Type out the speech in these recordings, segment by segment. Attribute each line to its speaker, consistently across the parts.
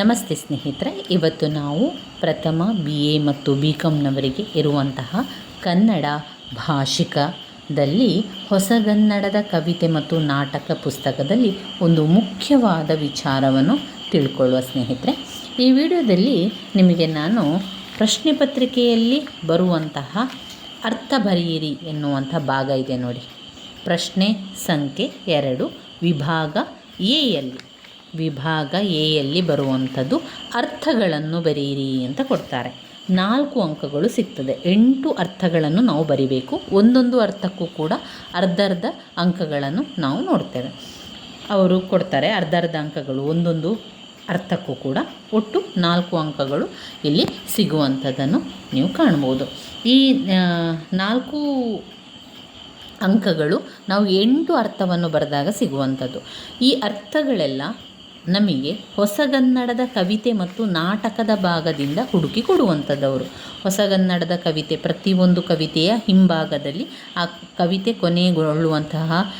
Speaker 1: ನಮಸ್ತೆ ಸ್ನೇಹಿತರೆ, ಇವತ್ತು ನಾವು ಪ್ರಥಮ ಬಿ ಎ ಮತ್ತು ಬಿ ಕಾಮ್ನವರಿಗೆ ಇರುವಂತಹ ಕನ್ನಡ ಭಾಷಿಕದಲ್ಲಿ ಹೊಸಗನ್ನಡದ ಕವಿತೆ ಮತ್ತು ನಾಟಕ ಪುಸ್ತಕದಲ್ಲಿ ಒಂದು ಮುಖ್ಯವಾದ ವಿಚಾರವನ್ನು ತಿಳ್ಕೊಳ್ಳುವ ಸ್ನೇಹಿತರೆ. ಈ ವಿಡಿಯೋದಲ್ಲಿ ನಿಮಗೆ ನಾನು ಪ್ರಶ್ನೆ ಪತ್ರಿಕೆಯಲ್ಲಿ ಬರುವಂತಹ ಅರ್ಥ ಬರೆಯಿರಿ ಎನ್ನುವಂಥ ಭಾಗ ಇದೆ ನೋಡಿ. ಪ್ರಶ್ನೆ ಸಂಖ್ಯೆ ಎರಡು, ವಿಭಾಗ ಎಯಲ್ಲಿ ವಿಭಾಗ ಎಯಲ್ಲಿ ಬರುವಂಥದ್ದು ಅರ್ಥಗಳನ್ನು ಬರೆಯಿರಿ ಅಂತ ಕೊಡ್ತಾರೆ. ನಾಲ್ಕು ಅಂಕಗಳು ಸಿಗ್ತದೆ. ಎಂಟು ಅರ್ಥಗಳನ್ನು ನಾವು ಬರಿಬೇಕು. ಒಂದೊಂದು ಅರ್ಥಕ್ಕೂ ಕೂಡ ಅರ್ಧ ಅರ್ಧ ಅಂಕಗಳನ್ನು ನಾವು ನೋಡ್ತೇವೆ. ಅವರು ಕೊಡ್ತಾರೆ ಅರ್ಧ ಅರ್ಧ ಅಂಕಗಳು ಒಂದೊಂದು ಅರ್ಥಕ್ಕೂ ಕೂಡ ಒಟ್ಟು ನಾಲ್ಕು ಅಂಕಗಳು ಇಲ್ಲಿ ಸಿಗುವಂಥದ್ದನ್ನು ನೀವು ಕಾಣ್ಬೋದು. ಈ ನಾಲ್ಕು ಅಂಕಗಳು ನಾವು ಎಂಟು ಅರ್ಥವನ್ನು ಬರೆದಾಗ ಸಿಗುವಂಥದ್ದು. ಈ ಅರ್ಥಗಳೆಲ್ಲ ನಮಗೆ ಹೊಸಗನ್ನಡದ ಕವಿತೆ ಮತ್ತು ನಾಟಕದ ಭಾಗದಿಂದ ಹುಡುಕಿ ಕೊಡುವಂಥದ್ದವರು. ಹೊಸಗನ್ನಡದ ಕವಿತೆ, ಪ್ರತಿಯೊಂದು ಕವಿತೆಯ ಹಿಂಭಾಗದಲ್ಲಿ ಆ ಕವಿತೆ ಕೊನೆಗೊಳ್ಳುವಂತಹ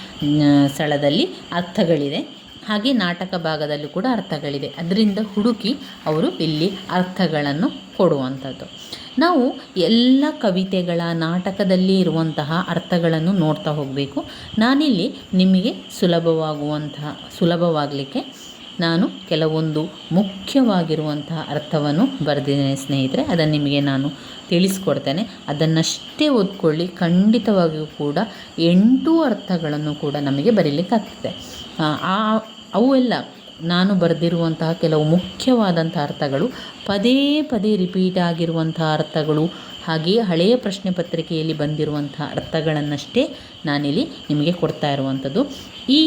Speaker 1: ಸ್ಥಳದಲ್ಲಿ ಅರ್ಥಗಳಿದೆ. ಹಾಗೆ ನಾಟಕ ಭಾಗದಲ್ಲೂ ಕೂಡ ಅರ್ಥಗಳಿದೆ. ಅದರಿಂದ ಹುಡುಕಿ ಅವರು ಇಲ್ಲಿ ಅರ್ಥಗಳನ್ನು ಕೊಡುವಂಥದ್ದು. ನಾವು ಎಲ್ಲ ಕವಿತೆಗಳ ನಾಟಕದಲ್ಲಿ ಇರುವಂತಹ ಅರ್ಥಗಳನ್ನು ನೋಡ್ತಾ ಹೋಗಬೇಕು. ನಾನಿಲ್ಲಿ ನಿಮಗೆ ಸುಲಭವಾಗುವಂತಹ, ಸುಲಭವಾಗಲಿಕ್ಕೆ ನಾನು ಕೆಲವೊಂದು ಮುಖ್ಯವಾಗಿರುವಂತಹ ಅರ್ಥವನ್ನು ಬರೆದಿದ್ದೇನೆ ಸ್ನೇಹಿತರೆ, ಅದನ್ನು ನಿಮಗೆ ನಾನು ತಿಳಿಸ್ಕೊಡ್ತೇನೆ. ಅದನ್ನಷ್ಟೇ ಓದ್ಕೊಳ್ಳಿ, ಖಂಡಿತವಾಗಿಯೂ ಕೂಡ ಎಂಟು ಅರ್ಥಗಳನ್ನು ಕೂಡ ನಮಗೆ ಬರೀಲಿಕ್ಕಾಗ್ತದೆ. ಆ, ಆ- ಅವೆಲ್ಲ ನಾನು ಬರೆದಿರುವಂತಹ ಕೆಲವು ಮುಖ್ಯವಾದಂಥ ಅರ್ಥಗಳು, ಪದೇ ಪದೇ ರಿಪೀಟ್ ಆಗಿರುವಂಥ ಅರ್ಥಗಳು ಹಾಗೆಯೇ ಹಳೆಯ ಪ್ರಶ್ನೆ ಪತ್ರಿಕೆಯಲ್ಲಿ ಬಂದಿರುವಂಥ ಅರ್ಥಗಳನ್ನಷ್ಟೇ ನಾನಿಲ್ಲಿ ನಿಮಗೆ ಕೊಡ್ತಾ ಇರುವಂಥದ್ದು. ಈ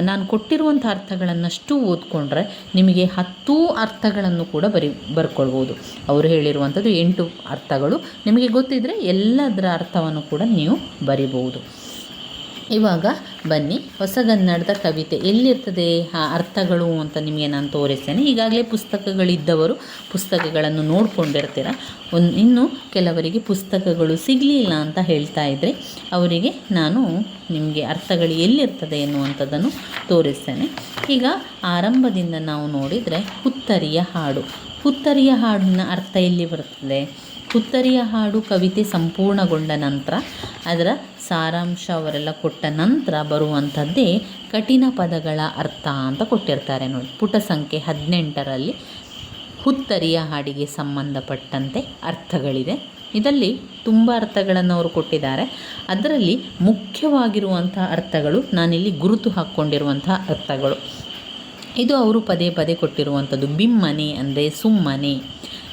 Speaker 1: ನಾನು ಕೊಟ್ಟಿರುವಂಥ ಅರ್ಥಗಳನ್ನಷ್ಟು ಓದ್ಕೊಂಡ್ರೆ ನಿಮಗೆ ಹತ್ತು ಅರ್ಥಗಳನ್ನು ಕೂಡ ಬರಿ, ಬರ್ಕೊಳ್ಬೋದು. ಅವರು ಹೇಳಿರುವಂಥದ್ದು ಎಂಟು ಅರ್ಥಗಳು. ನಿಮಗೆ ಗೊತ್ತಿದ್ದರೆ ಎಲ್ಲದರ ಅರ್ಥವನ್ನು ಕೂಡ ನೀವು ಬರಿಬೋದು. ಇವಾಗ ಬನ್ನಿ, ಹೊಸಗನ್ನಡದ ಕವಿತೆ ಎಲ್ಲಿರ್ತದೆ? ಆ ಅರ್ಥಗಳು ಅಂತ ನಿಮಗೆ ನಾನು ತೋರಿಸ್ತೇನೆ. ಈಗಾಗಲೇ ಪುಸ್ತಕಗಳಿದ್ದವರು ಪುಸ್ತಕಗಳನ್ನು ನೋಡ್ಕೊಂಡಿರ್ತೀರ? ಒಂದು ಇನ್ನು ಕೆಲವರಿಗೆ ಪುಸ್ತಕಗಳು ಸಿಗಲಿಲ್ಲ ಅಂತ ಹೇಳ್ತಾ ಇದ್ದರೆ ಅವರಿಗೆ ನಾನು ನಿಮಗೆ ಅರ್ಥಗಳು ಎಲ್ಲಿರ್ತದೆ ಎನ್ನುವಂಥದ್ದನ್ನು ತೋರಿಸ್ತೇನೆ. ಈಗ ಆರಂಭದಿಂದ ನಾವು ನೋಡಿದರೆ ಹುತ್ತರಿಯ ಹಾಡು. ಹುತ್ತರಿಯ ಹಾಡಿನ ಅರ್ಥ ಎಲ್ಲಿ ಬರ್ತದೆ ಹುತ್ತರಿಯ ಹಾಡು ಕವಿತೆ ಸಂಪೂರ್ಣಗೊಂಡ ನಂತರ, ಅದರ ಸಾರಾಂಶ ಅವರೆಲ್ಲ ಕೊಟ್ಟ ನಂತರ ಬರುವಂಥದ್ದೇ ಕಠಿಣ ಪದಗಳ ಅರ್ಥ ಅಂತ ಕೊಟ್ಟಿರ್ತಾರೆ ನೋಡಿ. ಪುಟ ಸಂಖ್ಯೆ ಹದಿನೆಂಟರಲ್ಲಿ ಹುತ್ತರಿಯ ಹಾಡಿಗೆ ಸಂಬಂಧಪಟ್ಟಂತೆ ಅರ್ಥಗಳಿದೆ. ಇದರಲ್ಲಿ ತುಂಬ ಅರ್ಥಗಳನ್ನು ಅವರು ಕೊಟ್ಟಿದ್ದಾರೆ. ಅದರಲ್ಲಿ ಮುಖ್ಯವಾಗಿರುವಂಥ ಅರ್ಥಗಳು ನಾನಿಲ್ಲಿ ಗುರುತು ಹಾಕ್ಕೊಂಡಿರುವಂಥ ಅರ್ಥಗಳು. ಇದು ಅವರು ಪದೇ ಪದೇ ಕೊಟ್ಟಿರುವಂಥದ್ದು. ಬಿಮ್ಮನೆ ಅಂದರೆ ಸುಮ್ಮನೆ,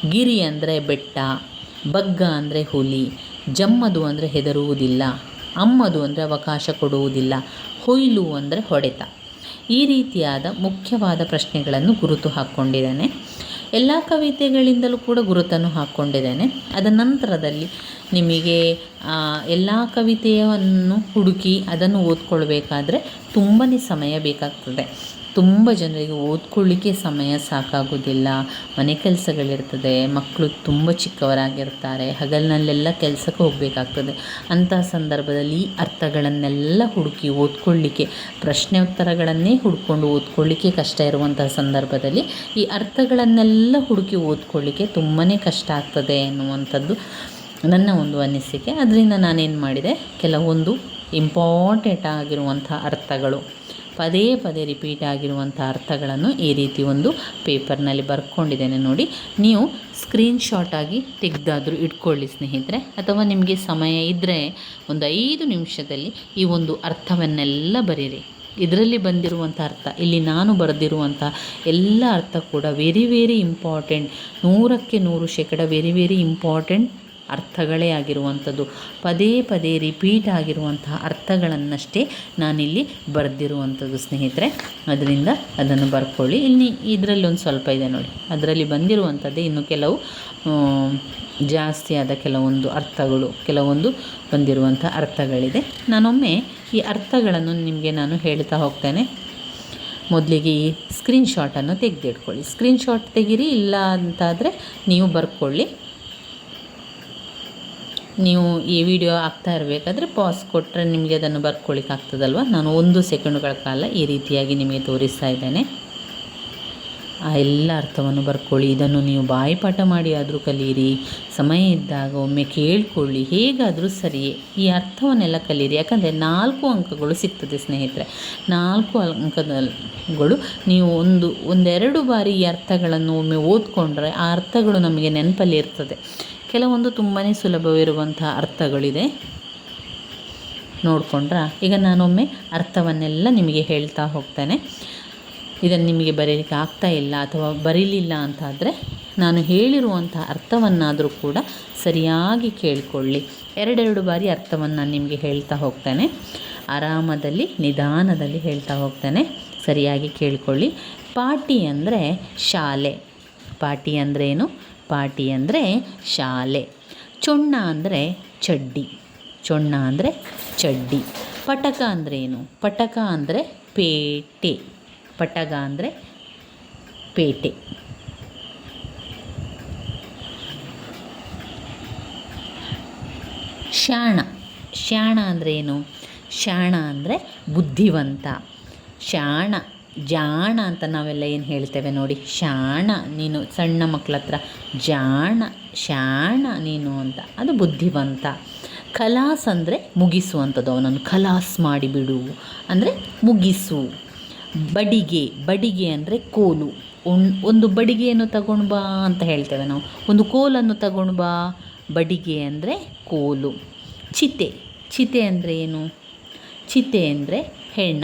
Speaker 1: ಗಿರಿ ಅಂದರೆ ಬೆಟ್ಟ, ಬಗ್ಗ ಅಂದರೆ ಹುಲಿ, ಜಮ್ಮದು ಅಂದರೆ ಹೆದರುವುದಿಲ್ಲ, ಅಮ್ಮದು ಅಂದರೆ ಅವಕಾಶ ಕೊಡುವುದಿಲ್ಲ, ಹೊಯ್ಲು ಅಂದರೆ ಹೊಡೆತ. ಈ ರೀತಿಯಾದ ಮುಖ್ಯವಾದ ಪ್ರಶ್ನೆಗಳನ್ನು ಗುರುತು ಹಾಕ್ಕೊಂಡಿದ್ದೇನೆ. ಎಲ್ಲ ಕವಿತೆಗಳಿಂದಲೂ ಕೂಡ ಗುರುತನ್ನು ಹಾಕ್ಕೊಂಡಿದ್ದೇನೆ. ಅದ ನಂತರದಲ್ಲಿ ನಿಮಗೆ ಎಲ್ಲ ಕವಿತೆಯನ್ನು ಹುಡುಕಿ ಅದನ್ನು ಓದ್ಕೊಳ್ಬೇಕಾದ್ರೆ ತುಂಬಾ ಸಮಯ ಬೇಕಾಗ್ತದೆ. ತುಂಬ ಜನರಿಗೆ ಓದ್ಕೊಳ್ಳಿಕ್ಕೆ ಸಮಯ ಸಾಕಾಗೋದಿಲ್ಲ. ಮನೆ ಕೆಲಸಗಳಿರ್ತದೆ ಮಕ್ಕಳು ತುಂಬ ಚಿಕ್ಕವರಾಗಿರ್ತಾರೆ, ಹಗಲಿನಲ್ಲೆಲ್ಲ ಕೆಲಸಕ್ಕೆ ಹೋಗಬೇಕಾಗ್ತದೆ. ಅಂತಹ ಸಂದರ್ಭದಲ್ಲಿ ಈ ಅರ್ಥಗಳನ್ನೆಲ್ಲ ಹುಡುಕಿ ಓದ್ಕೊಳ್ಳಿಕ್ಕೆ ಪ್ರಶ್ನೆ ಉತ್ತರಗಳನ್ನೇ ಹುಡ್ಕೊಂಡು ಓದ್ಕೊಳ್ಳಿಕ್ಕೆ ಕಷ್ಟ ಇರುವಂತಹ ಸಂದರ್ಭದಲ್ಲಿ ಈ ಅರ್ಥಗಳನ್ನೆಲ್ಲ ಹುಡುಕಿ ಓದ್ಕೊಳ್ಳಿಕ್ಕೆ ತುಂಬಾ ಕಷ್ಟ ಆಗ್ತದೆ ಅನ್ನುವಂಥದ್ದು ನನ್ನ ಒಂದು ಅನಿಸಿಕೆ. ಅದರಿಂದ ನಾನೇನು ಮಾಡಿದೆ, ಕೆಲವೊಂದು ಇಂಪಾರ್ಟೆಂಟ್ ಆಗಿರುವಂಥ ಅರ್ಥಗಳು. ಪದೇ ಪದೇ ರಿಪೀಟ್ ಆಗಿರುವಂಥ ಅರ್ಥಗಳನ್ನು ಈ ರೀತಿ ಒಂದು ಪೇಪರ್ನಲ್ಲಿ ಬರ್ಕೊಂಡಿದ್ದೇನೆ ನೋಡಿ. ನೀವು ಸ್ಕ್ರೀನ್ಶಾಟ್ ಆಗಿ ತೆಗೆದಾದರೂ ಇಟ್ಕೊಳ್ಳಿ ಸ್ನೇಹಿತರೆ. ಅಥವಾ ನಿಮಗೆ ಸಮಯ ಇದ್ದರೆ ಒಂದು ಐದು ನಿಮಿಷದಲ್ಲಿ ಈ ಒಂದು ಅರ್ಥವನ್ನೆಲ್ಲ ಬರೀರಿ. ಇದರಲ್ಲಿ ಬಂದಿರುವಂಥ ಅರ್ಥ, ಇಲ್ಲಿ ನಾನು ಬರೆದಿರುವಂಥ ಎಲ್ಲ ಅರ್ಥ ಕೂಡ ವೆರಿ ವೆರಿ ಇಂಪಾರ್ಟೆಂಟ್ ನೂರಕ್ಕೆ ನೂರು ಶೇಕಡ ವೆರಿ ವೆರಿ ಇಂಪಾರ್ಟೆಂಟ್ ಅರ್ಥಗಳೇ ಆಗಿರುವಂಥದ್ದು. ಪದೇ ಪದೇ ರಿಪೀಟ್ ಆಗಿರುವಂತಹ ಅರ್ಥಗಳನ್ನಷ್ಟೇ ನಾನಿಲ್ಲಿ ಬರೆದಿರುವಂಥದ್ದು ಸ್ನೇಹಿತರೆ. ಅದರಿಂದ ಅದನ್ನು ಬರ್ಕೊಳ್ಳಿ. ಇಲ್ಲಿ ಇದರಲ್ಲಿ ಒಂದು ಸ್ವಲ್ಪ ಇದೆ ನೋಡಿ. ಅದರಲ್ಲಿ ಬಂದಿರುವಂಥದ್ದೇ ಇನ್ನು ಕೆಲವು ಜಾಸ್ತಿಯಾದ ಕೆಲವೊಂದು ಅರ್ಥಗಳು, ಕೆಲವೊಂದು ಬಂದಿರುವಂಥ ಅರ್ಥಗಳಿದೆ. ನಾನೊಮ್ಮೆ ಈ ಅರ್ಥಗಳನ್ನು ನಿಮಗೆ ನಾನು ಹೇಳ್ತಾ ಹೋಗ್ತೇನೆ. ಮೊದಲಿಗೆ ಈ ಸ್ಕ್ರೀನ್ಶಾಟನ್ನು ತೆಗೆದಿಟ್ಕೊಳ್ಳಿ. ಸ್ಕ್ರೀನ್ಶಾಟ್ ತೆಗೀರಿ ಇಲ್ಲ ಅಂತಾದರೆ ನೀವು ಬರ್ಕೊಳ್ಳಿ. ನೀವು ಈ ವಿಡಿಯೋ ಆಗ್ತಾ ಇರಬೇಕಾದ್ರೆ ಪಾಸ್ ಕೊಟ್ಟರೆ ನಿಮಗೆ ಅದನ್ನು ಬರ್ಕೊಳ್ಳಿಕ್ಕೆ ಆಗ್ತದಲ್ವ? ನಾನು ಒಂದು ಸೆಕೆಂಡುಗಳ ಕಾಲ ಈ ರೀತಿಯಾಗಿ ನಿಮಗೆ ತೋರಿಸ್ತಾ ಇದ್ದೇನೆ. ಆ ಎಲ್ಲ ಅರ್ಥವನ್ನು ಬರ್ಕೊಳ್ಳಿ. ಇದನ್ನು ನೀವು ಬಾಯಿಪಾಠ ಮಾಡಿ ಆದರೂ ಕಲಿಯಿರಿ ಸಮಯ ಇದ್ದಾಗ ಒಮ್ಮೆ ಕೇಳಿಕೊಳ್ಳಿ. ಹೇಗಾದರೂ ಸರಿಯೇ. ಈ ಅರ್ಥವನ್ನೆಲ್ಲ ಕಲೀರಿ. ಯಾಕಂದರೆ ನಾಲ್ಕು ಅಂಕಗಳು ಸಿಗ್ತದೆ ಸ್ನೇಹಿತರೆ. ನಾಲ್ಕು ಅಂಕಗಳು ನೀವು ಒಂದು, ಒಂದೆರಡು ಬಾರಿ ಈ ಅರ್ಥಗಳನ್ನು ಒಮ್ಮೆ ಓದ್ಕೊಂಡ್ರೆ ಆ ಅರ್ಥಗಳು ನಮಗೆ ನೆನಪಲ್ಲಿ ಇರ್ತದೆ. ಕೆಲವೊಂದು ತುಂಬಾ ಸುಲಭವಿರುವಂಥ ಅರ್ಥಗಳಿದೆ. ನೋಡಿಕೊಂಡ್ರ? ಈಗ ನಾನೊಮ್ಮೆ ಅರ್ಥವನ್ನೆಲ್ಲ ನಿಮಗೆ ಹೇಳ್ತಾ ಹೋಗ್ತೇನೆ. ಇದನ್ನು ನಿಮಗೆ ಬರೀಲಿಕ್ಕೆ ಆಗ್ತಾ ಇಲ್ಲ ಅಥವಾ ಬರೀಲಿಲ್ಲ ಅಂತಾದರೆ ನಾನು ಹೇಳಿರುವಂಥ ಅರ್ಥವನ್ನಾದರೂ ಕೂಡ ಸರಿಯಾಗಿ ಕೇಳಿಕೊಳ್ಳಿ. ಎರಡೆರಡು ಬಾರಿ ಅರ್ಥವನ್ನು ನಾನು ನಿಮಗೆ ಹೇಳ್ತಾ ಹೋಗ್ತೇನೆ. ಆರಾಮದಲ್ಲಿ, ನಿಧಾನದಲ್ಲಿ ಹೇಳ್ತಾ ಹೋಗ್ತೇನೆ. ಸರಿಯಾಗಿ ಕೇಳಿಕೊಳ್ಳಿ. ಪಾಟಿ ಅಂದರೆ ಶಾಲೆ. ಪಾಟಿ ಅಂದ್ರೇನು? ಪಾಟಿ ಅಂದರೆ ಶಾಲೆ, ಚೊಣ್ಣ ಅಂದರೆ ಚಡ್ಡಿ, ಚೊಣ್ಣ ಅಂದರೆ ಚಡ್ಡಿ, ಪಟಕ ಅಂದ್ರೇನು ಪಟಕ ಅಂದರೆ ಪೇಟೆ ಪಟಕ ಅಂದರೆ ಪೇಟೆ. ಶಾಣ ಶಾಣ ಅಂದರೆ ಏನು? ಶಾಣ ಅಂದರೆ ಬುದ್ಧಿವಂತ, ಶಾಣ ಜಾಣ ಅಂತ ನಾವೆಲ್ಲ ಏನು ಹೇಳ್ತೇವೆ ನೋಡಿ? ಶಾಣ, ನೀನು ಸಣ್ಣ ಮಕ್ಕಳ ಹತ್ರ ಜಾಣ, ಶಾಣ ನೀನು ಅಂತ. ಅದು ಬುದ್ಧಿವಂತ. ಕಲಾಸ್ ಅಂದರೆ ಮುಗಿಸುವಂಥದ್ದು ಅವನನ್ನು. ಖಲಾಸ್ ಮಾಡಿಬಿಡು. ಅಂದರೆ ಮುಗಿಸು. ಬಡಿಗೆ ಬಡಿಗೆ ಅಂದರೆ ಕೋಲು. ಒಂದು ಬಡಿಗೆಯನ್ನು ತಗೊಂಡು ಬಾ ಅಂತ ಹೇಳ್ತೇವೆ ನಾವು. ಒಂದು ಕೋಲನ್ನು ತಗೊಂಡು ಬಾ. ಬಡಿಗೆ ಅಂದರೆ ಕೋಲು. ಚಿತೆ. ಚಿತೆ ಅಂದರೆ ಏನು? ಚಿತೆ ಅಂದರೆ ಹೆಣ.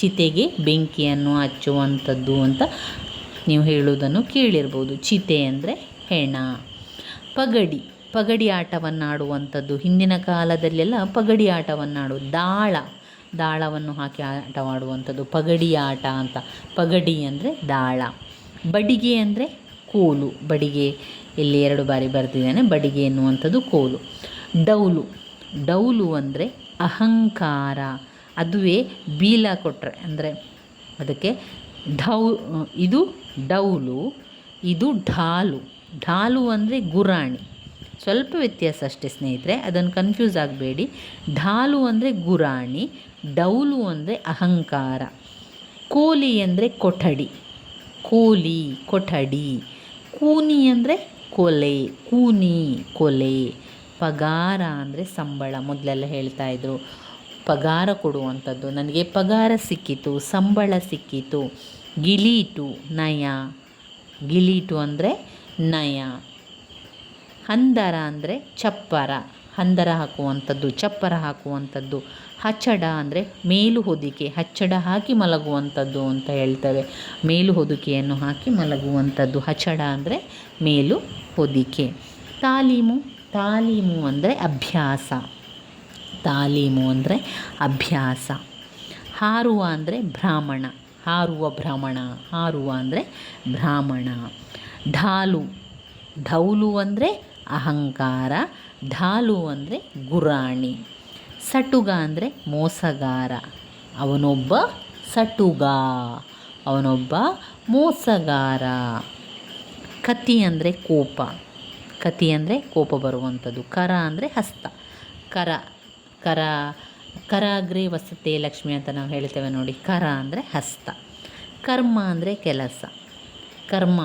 Speaker 1: ಚಿತೆಗೆ ಬೆಂಕಿಯನ್ನು ಹಚ್ಚುವಂಥದ್ದು ಅಂತ ನೀವು ಹೇಳುವುದನ್ನು ಕೇಳಿರ್ಬೋದು. ಚಿತೆ ಅಂದರೆ ಹೆಣ. ಪಗಡಿ ಪಗಡಿ ಆಟವನ್ನು ಆಡುವಂಥದ್ದು ಹಿಂದಿನ ಕಾಲದಲ್ಲೆಲ್ಲ ಪಗಡಿ ಆಟವನ್ನು ಆಡು ದಾಳ, ದಾಳವನ್ನು ಹಾಕಿ ಆಟವಾಡುವಂಥದ್ದು. ಪಗಡಿ ಆಟ ಅಂತ. ಪಗಡಿ ಅಂದರೆ ದಾಳ. ಬಡಿಗೆ ಅಂದರೆ ಕೋಲು. ಬಡಿಗೆ, ಇಲ್ಲಿ ಎರಡು ಬಾರಿ ಬರೆದಿದ್ದೇನೆ. ಬಡಿಗೆ ಎನ್ನುವಂಥದ್ದು ಕೋಲು. ಡೌಲು. ಡೌಲು ಅಂದರೆ ಅಹಂಕಾರ. ಅದುವೇ ಬೀಲ ಕೊಟ್ಟರೆ ಅಂದರೆ ಅದಕ್ಕೆ ಢೌ, ಇದು ಡೌಲು, ಇದು ಢಾಲು. ಢಾಲು ಅಂದರೆ ಗುರಾಣಿ. ಸ್ವಲ್ಪ ವ್ಯತ್ಯಾಸ ಅಷ್ಟೇ ಸ್ನೇಹಿತರೆ, ಅದನ್ನು ಕನ್ಫ್ಯೂಸ್ ಆಗಬೇಡಿ. ಢಾಲು ಅಂದರೆ ಗುರಾಣಿ, ಡೌಲು ಅಂದರೆ ಅಹಂಕಾರ. ಕೋಲಿ ಅಂದರೆ ಕೊಠಡಿ. ಕೋಲಿ, ಕೊಠಡಿ. ಕೂನಿ ಅಂದರೆ ಕೊಲೆ, ಕೂನಿ, ಕೊಲೆ. ಪಗಾರ ಅಂದರೆ ಸಂಬಳ, ಮೊದಲೆಲ್ಲ ಹೇಳ್ತಾ ಇದ್ರು. ಪಗಾರ ಕೊಡುವಂಥದ್ದು. ನನಗೆ ಪಗಾರ ಸಿಕ್ಕಿತು, ಸಂಬಳ ಸಿಕ್ಕಿತು. ಗಿಲೀಟು, ನಯ. ಗಿಲೀಟು ಅಂದರೆ ನಯ. ಹಂದರ ಅಂದರೆ ಚಪ್ಪರ. ಹಂದರ ಹಾಕುವಂಥದ್ದು, ಚಪ್ಪರ ಹಾಕುವಂಥದ್ದು. ಹಚ್ಚಡ ಅಂದರೆ ಮೇಲು ಹೊದಿಕೆ, ಹಚ್ಚಡ ಹಾಕಿ ಮಲಗುವಂಥದ್ದು ಅಂತ ಹೇಳ್ತೇವೆ. ಮೇಲು ಹೊದಿಕೆಯನ್ನು ಹಾಕಿ ಮಲಗುವಂಥದ್ದು. ಹಚ್ಚಡ ಅಂದರೆ ಮೇಲು ಹೊದಿಕೆ. ತಾಲೀಮು ತಾಲೀಮು ಅಂದರೆ ಅಭ್ಯಾಸ. ತಾಲೀಮು ಅಂದರೆ ಅಭ್ಯಾಸ. ಹಾರುವ ಅಂದರೆ ಬ್ರಾಹ್ಮಣ, ಹಾರುವ ಬ್ರಾಹ್ಮಣ ಹಾರುವ ಅಂದರೆ ಬ್ರಾಹ್ಮಣ ಢಾಲು ಢೌಲು ಅಂದರೆ ಅಹಂಕಾರ, ಢಾಲು ಅಂದರೆ ಗುರಾಣಿ. ಸಟುಗ ಅಂದರೆ ಮೋಸಗಾರ, ಅವನೊಬ್ಬ ಸಟುಗ, ಅವನೊಬ್ಬ ಮೋಸಗಾರ. ಕತಿ ಅಂದರೆ ಕೋಪ, ಕತಿ ಅಂದರೆ ಕೋಪ ಬರುವಂಥದ್ದು ಕರ ಅಂದರೆ ಹಸ್ತ, ಕರ ಕರ, ಕರಾಗ್ರಿ ವಸತಿ ಲಕ್ಷ್ಮಿ ಅಂತ ನಾವು ಹೇಳ್ತೇವೆ ನೋಡಿ. ಕರ ಅಂದರೆ ಹಸ್ತ, ಕರ್ಮ ಅಂದರೆ ಕೆಲಸ. ಕರ್ಮ,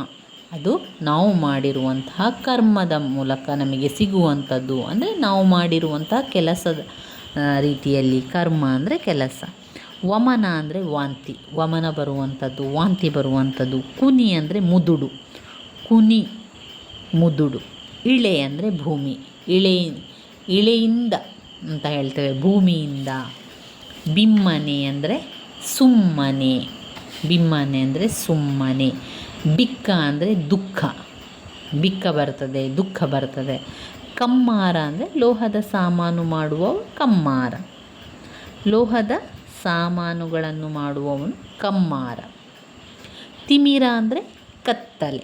Speaker 1: ಅದು ನಾವು ಮಾಡಿರುವಂತಹ ಕರ್ಮದ ಮೂಲಕ ನಮಗೆ ಸಿಗುವಂಥದ್ದು. ಅಂದರೆ ನಾವು ಮಾಡಿರುವಂತಹ ಕೆಲಸದ ರೀತಿಯಲ್ಲಿ ಕರ್ಮ ಅಂದರೆ ಕೆಲಸ. ವಮನ ಅಂದರೆ ವಾಂತಿ, ವಮನ ಬರುವಂಥದ್ದು, ವಾಂತಿ ಬರುವಂಥದ್ದು. ಕುನಿ ಅಂದರೆ ಮುದುಡು, ಕುನಿ ಮುದುಡು. ಇಳೆ ಅಂದರೆ ಭೂಮಿ, ಇಳೆ, ಇಳೆಯಿಂದ ಅಂತ ಹೇಳ್ತೇವೆ. ಭೂಮಿಯಿಂದ ಬಿಮ್ಮನೆ ಅಂದರೆ ಸುಮ್ಮನೆ. ಬಿಮ್ಮನೆ ಅಂದರೆ ಸುಮ್ಮನೆ. ಬಿಕ್ಕ ಅಂದರೆ ದುಃಖ. ಬಿಕ್ಕ ಬರ್ತದೆ, ದುಃಖ ಬರ್ತದೆ. ಕಮ್ಮಾರ ಅಂದರೆ ಲೋಹದ ಸಾಮಾನು ಮಾಡುವವ ಕಮ್ಮಾರ. ಲೋಹದ ಸಾಮಾನುಗಳನ್ನು ಮಾಡುವವನು ಕಮ್ಮಾರ. ತಿಮಿರ ಅಂದರೆ ಕತ್ತಲೆ.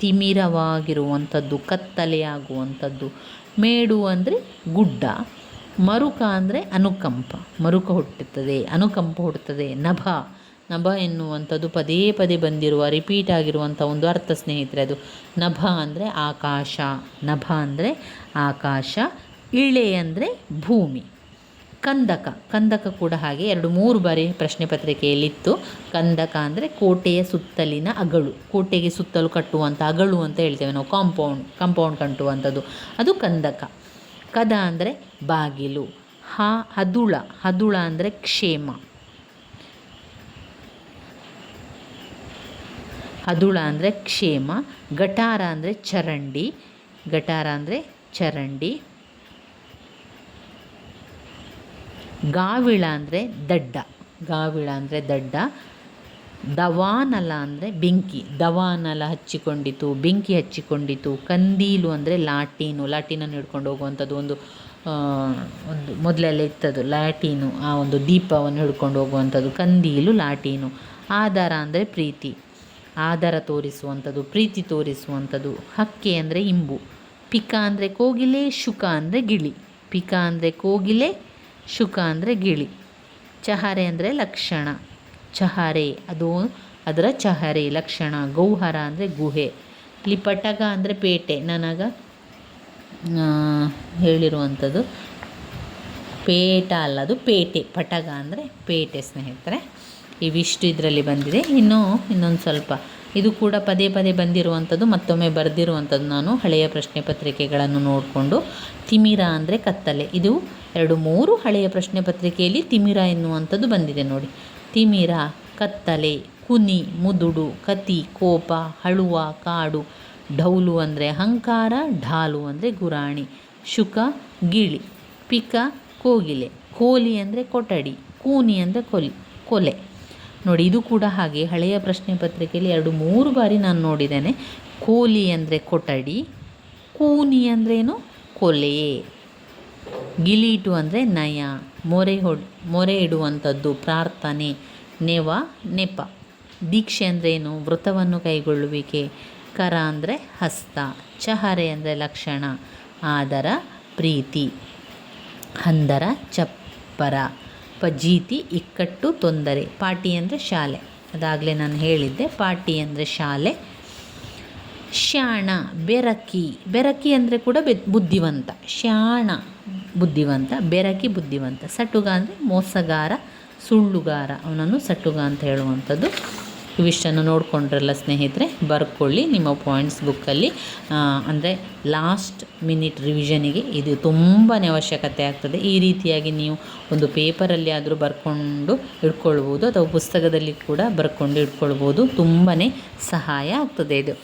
Speaker 1: ತಿಮಿರವಾಗಿರುವಂಥದ್ದು ಕತ್ತಲೆಯಾಗುವಂಥದ್ದು ಮೇಡು ಅಂದರೆ ಗುಡ್ಡ. ಮರುಕ ಅಂದರೆ ಅನುಕಂಪ. ಮರುಕ ಹುಟ್ಟುತ್ತದೆ, ಅನುಕಂಪ ಹುಟ್ಟುತ್ತದೆ, ನಭ. ನಭ ಎನ್ನುವಂಥದ್ದು ಪದೇ ಪದೇ ಬಂದಿರುವ ರಿಪೀಟ್ ಆಗಿರುವಂಥ ಒಂದು ಅರ್ಥ ಸ್ನೇಹಿತರೆ ಅದು. ನಭ ಅಂದರೆ ಆಕಾಶ, ನಭ ಅಂದರೆ ಆಕಾಶ, ಇಳೆ ಅಂದರೆ ಭೂಮಿ. ಕಂದಕ ಕಂದಕ ಕೂಡ ಹಾಗೆ ಎರಡು ಮೂರು ಬಾರಿ ಪ್ರಶ್ನೆ ಪತ್ರಿಕೆಯಲ್ಲಿತ್ತು. ಕಂದಕ ಅಂದರೆ ಕೋಟೆಯ ಸುತ್ತಲಿನ ಅಗಳು, ಕೋಟೆಗೆ ಸುತ್ತಲೂ ಕಟ್ಟುವಂಥ ಅಗಳು ಅಂತ ಹೇಳ್ತೇವೆ ನಾವು ಕಾಂಪೌಂಡ್ ಕಾಂಪೌಂಡ್ ಕಟ್ಟುವಂಥದ್ದು ಅದು ಕಂದಕ. ಕದ ಅಂದರೆ ಬಾಗಿಲು, ಹ ಹದುಳ ಹದುಳ ಅಂದರೆ ಕ್ಷೇಮ. ಹದುಳ ಅಂದರೆ ಕ್ಷೇಮ, ಗಟಾರ ಅಂದರೆ ಚರಂಡಿ, ಗಟಾರ ಅಂದರೆ ಚರಂಡಿ. ಗಾವಿಳ ಅಂದರೆ ದಡ್ಡ, ಗಾವಿಳ ಅಂದರೆ ದಡ್ಡ. ದವಾನಲ ಅಂದರೆ ಬೆಂಕಿ. ದವಾನಲ ಹಚ್ಚಿಕೊಂಡಿತು, ಬೆಂಕಿ ಹಚ್ಚಿಕೊಂಡಿತು, ಕಂದೀಲು ಅಂದರೆ ಲಾಟೀನು. ಲಾಟೀನನ್ನು ಹಿಡ್ಕೊಂಡು ಹೋಗುವಂಥದ್ದು ಒಂದು ಒಂದು ಮೊದಲೆಲ್ಲ ಇತ್ತದು, ಲಾಟೀನು. ಆ ಒಂದು ದೀಪವನ್ನು ಹಿಡ್ಕೊಂಡು ಹೋಗುವಂಥದ್ದು ಕಂದೀಲು, ಲಾಟೀನು. ಆಧಾರ ಅಂದರೆ ಪ್ರೀತಿ. ಆಧಾರ ತೋರಿಸುವಂಥದ್ದು, ಪ್ರೀತಿ ತೋರಿಸುವಂಥದ್ದು. ಹಕ್ಕಿ ಅಂದರೆ ಇಂಬು. ಪಿಕ ಅಂದರೆ ಕೋಗಿಲೆ, ಶುಕ ಅಂದರೆ ಗಿಳಿ. ಪಿಕ ಅಂದರೆ ಕೋಗಿಲೆ, ಶುಕ ಅಂದರೆ ಗಿಳಿ. ಚಹರೆ ಅಂದರೆ ಲಕ್ಷಣ. ಚಹರೆ, ಅದು ಅದರ ಚಹರೆ, ಲಕ್ಷಣ, ಗೌಹರ ಅಂದರೆ ಗುಹೆ. ಇಲ್ಲಿ ಪಟಗ ಅಂದರೆ ಪೇಟೆ, ನನಗ ಹೇಳಿರುವಂಥದ್ದು. ಪೇಟ ಅಲ್ಲ, ಅದು ಪೇಟೆ, ಪಟಗ ಅಂದರೆ ಪೇಟೆ ಸ್ನೇಹಿತರೆ. ಇವಿಷ್ಟು ಇದರಲ್ಲಿ ಬಂದಿದೆ. ಇನ್ನು ಇನ್ನೊಂದು ಸ್ವಲ್ಪ. ಇದು ಕೂಡ ಪದೇ ಪದೇ ಬಂದಿರುವಂಥದ್ದು, ಮತ್ತೊಮ್ಮೆ ಬರೆದಿರುವಂಥದ್ದು ನಾನು ಹಳೆಯ ಪ್ರಶ್ನೆ ಪತ್ರಿಕೆಗಳನ್ನು ನೋಡಿಕೊಂಡು. ತಿಮಿರ ಅಂದರೆ ಕತ್ತಲೆ. ಇದು ಎರಡು ಮೂರು ಹಳೆಯ ಪ್ರಶ್ನೆ ಪತ್ರಿಕೆಯಲ್ಲಿ ತಿಮಿರ ಎನ್ನುವಂಥದ್ದು ಬಂದಿದೆ ನೋಡಿ. ತಿಮಿರ, ಕತ್ತಲೆ, ಕುನಿ, ಮುದುಡು, ಕತಿ, ಕೋಪ, ಹಳುವ, ಕಾಡು ಢೌಲು ಅಂದರೆ ಅಹಂಕಾರ, ಢಾಲು ಅಂದರೆ ಗುರಾಣಿ, ಶುಕ, ಗಿಳಿ, ಪಿಕ, ಕೋಗಿಲೆ, ಕೋಲಿ ಅಂದರೆ ಕೊಠಡಿ, ಕೂನಿ ಅಂದರೆ ಕೊಲಿ, ಕೊಲೆ. ನೋಡಿ, ಇದು ಕೂಡ ಹಾಗೆ ಹಳೆಯ ಪ್ರಶ್ನೆ ಪತ್ರಿಕೆಯಲ್ಲಿ ಎರಡು, ಮೂರು ಬಾರಿ ನಾನು ನೋಡಿದ್ದೇನೆ. ಕೋಲಿ ಅಂದರೆ ಕೊಠಡಿ, ಕೂನಿ ಅಂದ್ರೇನು ಕೊಲೆ. ಗಿಲೀಟು ಅಂದರೆ ನಯ, ಮೊರೆ ಹೊಡ್, ಮೊರೆ ಇಡುವಂಥದ್ದು, ಪ್ರಾರ್ಥನೆ. ನೆವ ನೆಪ. ದೀಕ್ಷೆ ಅಂದರೆ ಏನು ವ್ರತವನ್ನು ಕೈಗೊಳ್ಳುವಿಕೆ. ಕರ ಅಂದರೆ ಹಸ್ತ. ಚಹರೆ ಅಂದರೆ ಲಕ್ಷಣ. ಆದರ ಪ್ರೀತಿ. ಹಂದರ ಚಪ್ಪರ. ಪಜೀತಿ ಇಕ್ಕಟ್ಟು ತೊಂದರೆ. ಪಾಟಿ ಅಂದರೆ ಶಾಲೆ. ಅದಾಗಲೇ ನಾನು ಹೇಳಿದ್ದೆ, ಪಾಟಿ ಅಂದರೆ ಶಾಲೆ. ಶಾಣ ಬೆರಕಿ. ಬೆರಕಿ ಅಂದರೆ ಕೂಡ ಬುದ್ಧಿವಂತ. ಶಾಣ ಬುದ್ಧಿವಂತ. ಬೆರಕಿ ಬುದ್ಧಿವಂತ. ಸಟುಗ ಅಂದರೆ ಮೋಸಗಾರ. ಸುಳ್ಳುಗಾರ. ಅವನನ್ನು ಸಟ್ಟುಗ ಅಂತ ಹೇಳುವಂಥದ್ದು. ಇವಿಷ್ಟನ್ನು ನೋಡಿಕೊಂಡ್ರಲ್ಲ ಸ್ನೇಹಿತರೆ, ಬರ್ಕೊಳ್ಳಿ ನಿಮ್ಮ ಪಾಯಿಂಟ್ಸ್ ಬುಕ್ಕಲ್ಲಿ ಅಂದರೆ ಲಾಸ್ಟ್ ಮಿನಿಟ್ ರಿವಿಷನಿಗೆ ಇದು ತುಂಬಾ ಅವಶ್ಯಕತೆ ಆಗ್ತದೆ. ಈ ರೀತಿಯಾಗಿ ನೀವು ಒಂದು ಪೇಪರಲ್ಲಿ ಆದರೂ ಬರ್ಕೊಂಡು ಇಟ್ಕೊಳ್ಬೋದು ಅಥವಾ ಪುಸ್ತಕದಲ್ಲಿ ಕೂಡ ಬರ್ಕೊಂಡು ಇಟ್ಕೊಳ್ಬೋದು ತುಂಬಾ ಸಹಾಯ ಆಗ್ತದೆ ಇದು.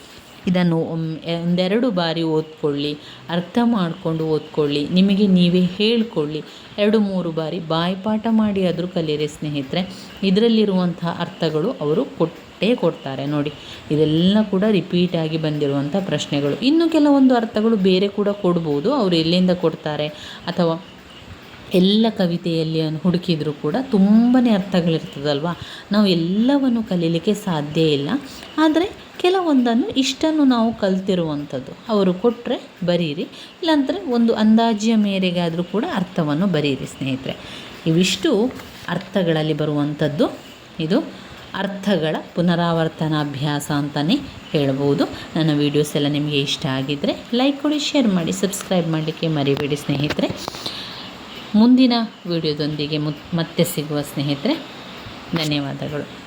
Speaker 1: ಇದನ್ನು ಒಂದೆರಡು ಬಾರಿ ಓದ್ಕೊಳ್ಳಿ, ಅರ್ಥ ಮಾಡಿಕೊಂಡು ಓದ್ಕೊಳ್ಳಿ, ನಿಮಗೆ ನೀವೇ ಹೇಳ್ಕೊಳ್ಳಿ. ಎರಡು, ಮೂರು ಬಾರಿ ಬಾಯಿಪಾಠ ಮಾಡಿ ಆದರೂ ಕಲೀರಿ ಸ್ನೇಹಿತರೆ. ಇದರಲ್ಲಿರುವಂತಹ ಅರ್ಥಗಳು ಅವರು ಕೊಟ್ಟೇ ಕೊಡ್ತಾರೆ. ನೋಡಿ, ಇದೆಲ್ಲ ಕೂಡ ರಿಪೀಟ್ ಆಗಿ ಬಂದಿರುವಂಥ ಪ್ರಶ್ನೆಗಳು. ಇನ್ನು ಕೆಲವೊಂದು ಅರ್ಥಗಳು ಬೇರೆ ಕೂಡ ಕೊಡ್ಬೋದು. ಅವರು ಎಲ್ಲಿಂದ ಕೊಡ್ತಾರೆ? ಅಥವಾ ಎಲ್ಲ ಕವಿತೆಯಲ್ಲಿ ಹುಡುಕಿದರೂ ಕೂಡ ತುಂಬಾ ಅರ್ಥಗಳಿರ್ತದಲ್ವ? ನಾವು ಎಲ್ಲವನ್ನು ಕಲೀಲಿಕ್ಕೆ ಸಾಧ್ಯ ಇಲ್ಲ. ಆದರೆ ಕೆಲವೊಂದನ್ನು ಇಷ್ಟನ್ನು ನಾವು ಕಲ್ತಿರುವಂಥದ್ದು. ಅವರು ಕೊಟ್ಟರೆ ಬರೀರಿ, ಇಲ್ಲಾಂದರೆ ಒಂದು ಅಂದಾಜಿಯ ಮೇರೆಗಾದರೂ ಕೂಡ ಅರ್ಥವನ್ನು ಬರೀರಿ ಸ್ನೇಹಿತರೆ. ಇವಿಷ್ಟು ಅರ್ಥಗಳಲ್ಲಿ ಬರುವಂಥದ್ದು. ಇದು ಅರ್ಥಗಳ ಪುನರಾವರ್ತನಾಭ್ಯಾಸ ಅಂತಲೇ ಹೇಳ್ಬೋದು. ನನ್ನ ವೀಡಿಯೋಸ್ ಎಲ್ಲ ನಿಮಗೆ ಇಷ್ಟ ಆಗಿದ್ದರೆ ಲೈಕ್ ಕೊಡಿ ಶೇರ್ ಮಾಡಿ ಸಬ್ಸ್ಕ್ರೈಬ್ ಮಾಡಲಿಕ್ಕೆ ಮರಿಬೇಡಿ ಸ್ನೇಹಿತರೆ. ಮುಂದಿನ ವಿಡಿಯೋದೊಂದಿಗೆ ಮುತ್ ಮತ್ತೆ ಸಿಗುವ ಸ್ನೇಹಿತರೆ ಧನ್ಯವಾದಗಳು.